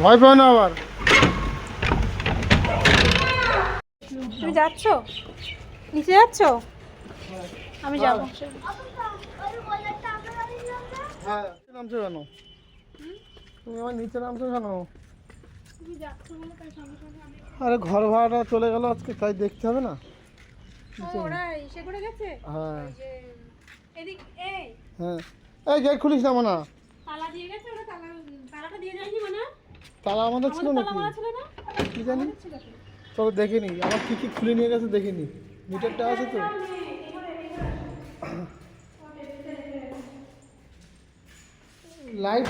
ভয় পাও না আবার। তুমি যাচ্ছ? নিচে যাচ্ছ? আমি যাব। হ্যাঁ নামছো কেন? তুমি আমার নিচে নামছো কেন? আরে ঘর ভাড়াটা চলে গেল আজকে তাই দেখতে হবে না। ওরা ইসে করে গেছে? হ্যাঁ। এদিক এই। হ্যাঁ। এই গেট খুলিস না মানা। তালা দিয়ে গেছে ওরা তালা তালাটা দিয়ে যায়নি মানে। তালা আমাদের ছিল না? কি জানি? তো। তবে দেখিনি। আমার কি কি খুলে নিয়ে গেছে দেখিনি। মিটারটা আছে তো? লাইট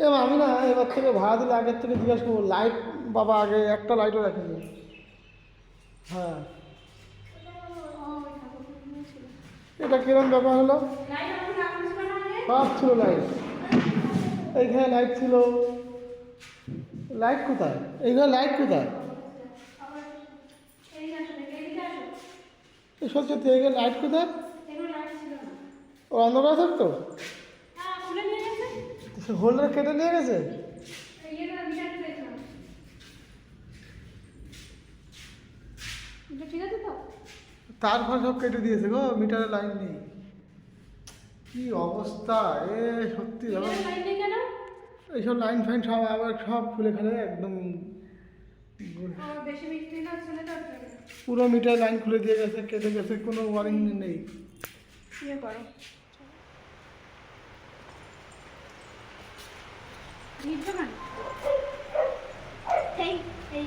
এ আমি না এবার থেকে ভাড়া দিলে আগের থেকে জিজ্ঞেস করব। লাইট বাবা আগে একটা লাইটও রাখেনি। হ্যাঁ। এটা কিরম ব্যাপার হলো? সব ছিল লাইট এইখানে লাইট ছিল। লাইট কোথায়? এইখানে লাইট কোথায়? এই সত্যি এইখানে লাইট কোথায়? ও অন্ধকার থাকতো হ্যাঁ, হোল্ডার কেটে নিয়ে গেছে এই ইয়েটা মিটারটা দেখলাম। এটা ঠিক আছে তো তার ফল সব কেটে দিয়েছে গো মিটারে লাইন নেই। কি অবস্থা এ সত্যি দাদা মিটারের লাইন নেই কেন? এইসব লাইন ফাইন সব আবার সব খুলে ফেলে একদম পুরো মিটার লাইন খুলে দিয়ে গেছে কেটে গেছে কোনো ওয়ারিং নেই। ইয়ে করো। এই এই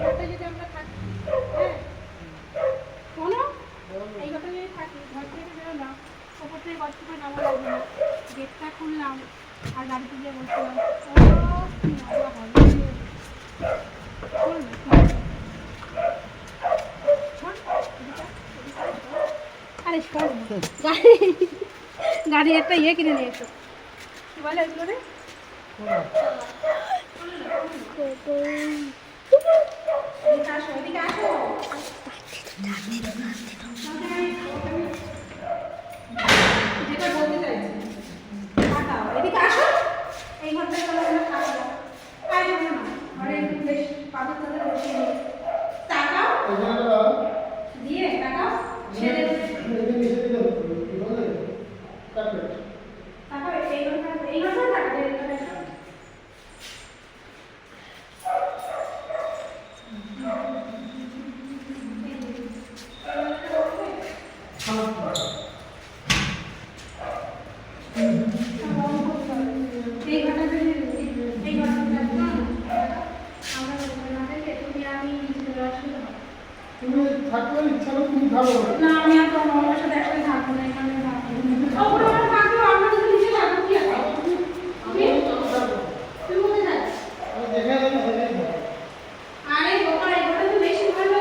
ঘরটা যদি আমরা থাকি হ্যাঁ শোনো এই ঘরটা যদি থাকি ঘর থেকে বেরোলাম ওপর থেকে গল্প করে গেটটা খুললাম আর গাড়িতে গিয়ে বলছিলাম। আরে গাড়ি একটা ইয়ে কিনে নিয়ে এসো। কি বলে ওইগুলো রে Cheers. থাকবে ইচ্ছা তুমি থাকো না আমি আর তোমার সাথে একসাথে থাকব না এখানে থাকব ওপরে আমরা থাকব আমরা যদি নিচে থাকব কি আছে তুমি তুমি কোথায় যাচ্ছ আমি দেখে যাব দেখে যাব আরে বাবা এগুলো তো বেশি ভালো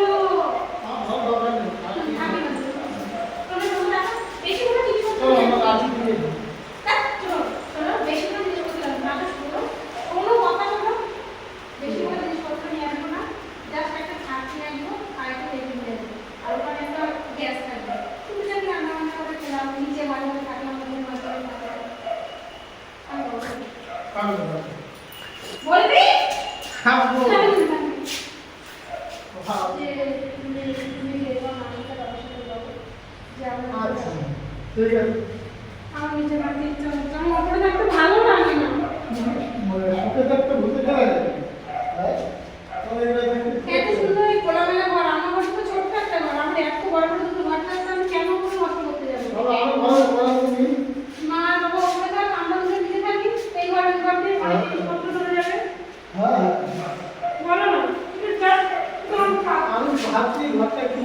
আমার ভালো দরকার নেই আর কি- থাকি না তোমরা তোমরা বেশি ভালো কিছু চলো আমরা আজকে দিয়ে দিই। চলো চলো বেশি ভালো জিনিস করতে লাগবে না শুনো কোনো কথা বলো বেশি ভালো জিনিসপত্র নিয়ে আসব না জাস্ট একটা খাট নিয়ে আসব আর একটা টেবিল নিয়ে আসব আর ওখানে একটা গ্যাস থাকবে তুমি যদি রান্না বান্না করে খেলাম নিচে মাঝে মাঝে থাকলাম ওখানে মাঝে মাঝে থাকলাম আমি বলব। পাগল হবে। বলবি খাব। আমি বলব না। খাব। যে তুমি তুমি এরকম মানুষটা বাবার সাথে যাব যে আমরা আচ্ছা। ঠিক আছে আমার নিজের বাড়িতে ইচ্ছা আমার ভালো লাগে না সুখে থাকতে ভূতে খেলা যায় হ্যাঁ? তোমার এগুলো থাকতে এত সুন্দর এই খোলামেলা ঘর আমার ঘর তো ছোট্ট একটা ঘর আমার এত বড় বড় দুটো ঘর থাকতে আমি কেন করে নষ্ট করতে যাব তাহলে আরও ভালো করা তুমি মা আর বাবা ওপরে থাক আমরা দুজন নিচে থাকি এই ঘরে ঘর দিয়ে অনেক জিনিসপত্র চলে যাবে হ্যাঁ বলো না তুমি just তোমার থাক। ভাবছি ঘরটা কি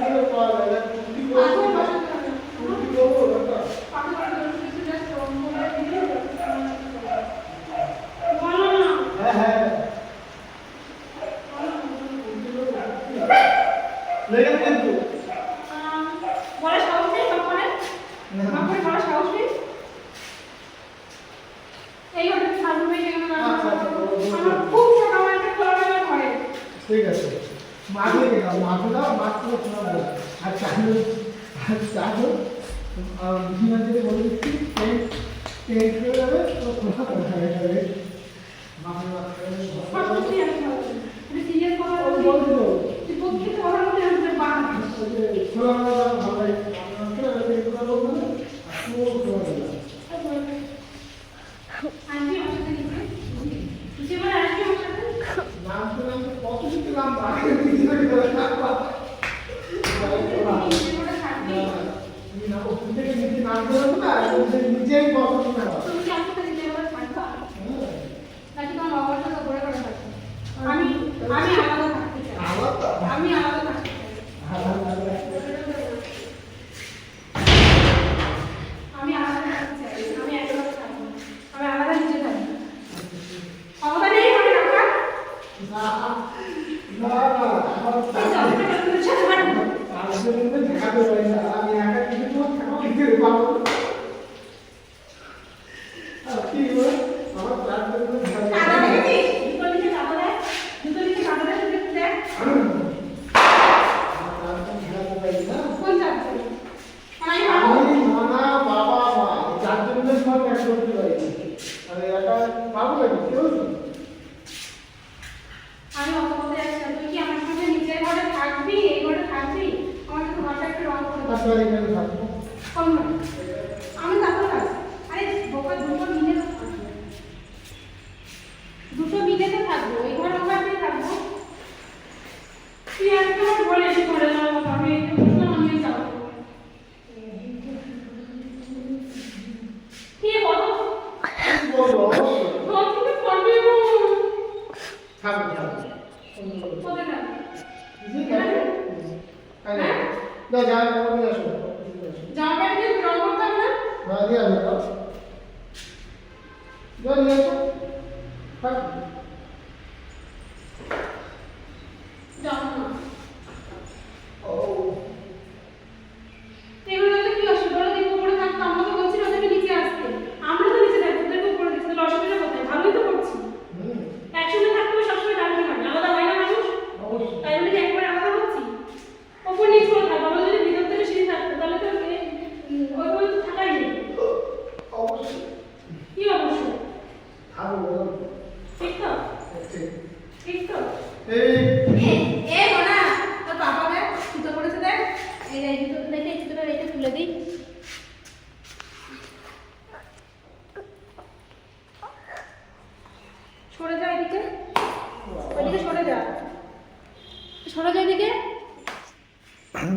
মাগো দাও মাগো দাও মাত্র শোনাবো আর চালু আর চালু বিভিন্ন থেকে বলে দিচ্ছি টেন্ট টেন্ট হয়ে যাবে তো খোলা কথা হয়ে যাবে খোলা Mà người ta cứ 么 না জামা কাপড় নিয়ে আসো জামা প্যান্ট কি রং করতে হবে না না নিয়ে আসো না নিয়ে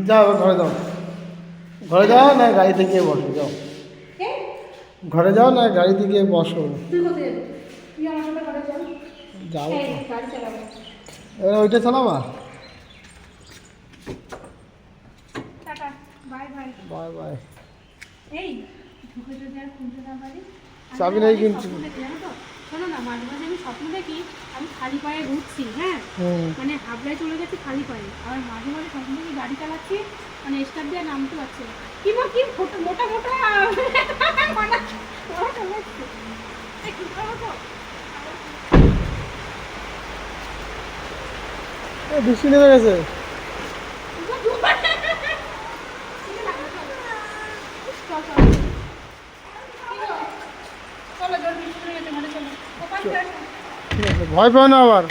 যাও ঘরে যাও। ঘরে যাও না গাড়িতে গিয়ে বসো যাও। ঘরে যাও না গাড়িতে গিয়ে বসো। যাও এবার ওইটা চালাবা? Bye bye. চাবি নাই কিন্তু। শোনো না মাঝে মাঝে আমি স্বপ্ন দেখি আমি খালি পায়ে ঘুরছি হ্যাঁ? মানে হাবড়ায় চলে যাচ্ছি খালি পায়ে। আর মাঝে মাঝে স্বপ্ন দেখি গাড়ি চালাচ্ছি মানে স্টার দিয়ে নামতে পারছি না। কি মা কি মোটা মোটা বেশি নেমে গেছে। ভয় পাও না আবার।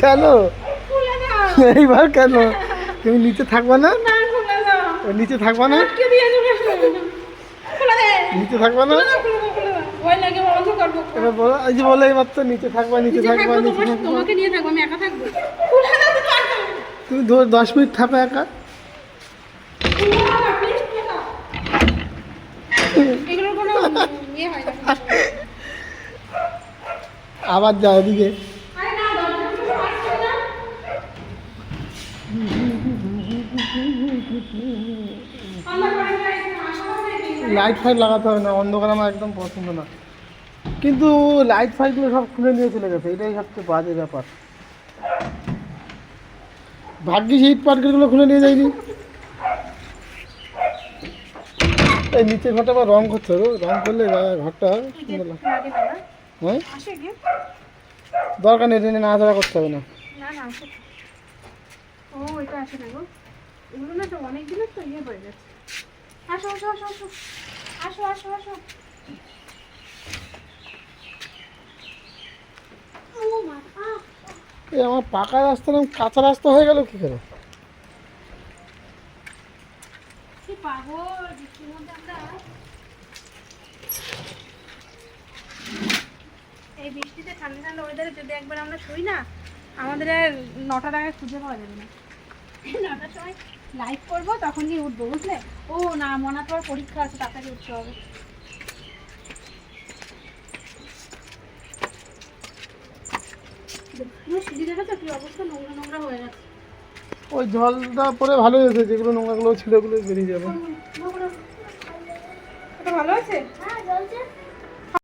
কেন? এইবার কেন? তুমি নিচে থাকবা না? নিচে থাকবা না? নিচে থাকবা না? এবার বলো বলে নিচে থাকবা নিচে থাকবা থাকব তুমি দশ মিনিট থাকো একা। আবার যা এদিকে। লাইট ফাইট লাগাতে হবে না, অন্ধকার আমার একদম পছন্দ না। কিন্তু লাইট ফাইটগুলো সব খুলে নিয়ে চলে গেছে, এটাই সবচেয়ে বাজে ব্যাপার। ভাগ্যিস হিট পার্কেটগুলো খুলে নিয়ে যায়নি। এই নিচের ঘরটা আবার রং করতে হবে রং করলে ঘরটা হ্যাঁ? দরকার নেই না ধরা করতে হবে না। আমার পাকা রাস্তা নাম কাঁচা রাস্তা হয়ে গেল কি করে? এই বৃষ্টিতে ঠান্ডা ঠান্ডা ওয়েদারে যদি একবার আমরা শুই না আমাদের আর নটার আগে খুঁজে পাওয়া যাবে না। নটার সময় লাইভ করব তখনই উঠবো বুঝলে? ও না মনে তো আর পরীক্ষা আছে তাড়াতাড়ি উঠতে হবে। হয়ে ওই জলটা পরে ভালোই হয়েছে যেগুলো নোংরাগুলো ছিল ওগুলো বেরিয়ে যাবে। ভালো আছে? হ্যাঁ চলছে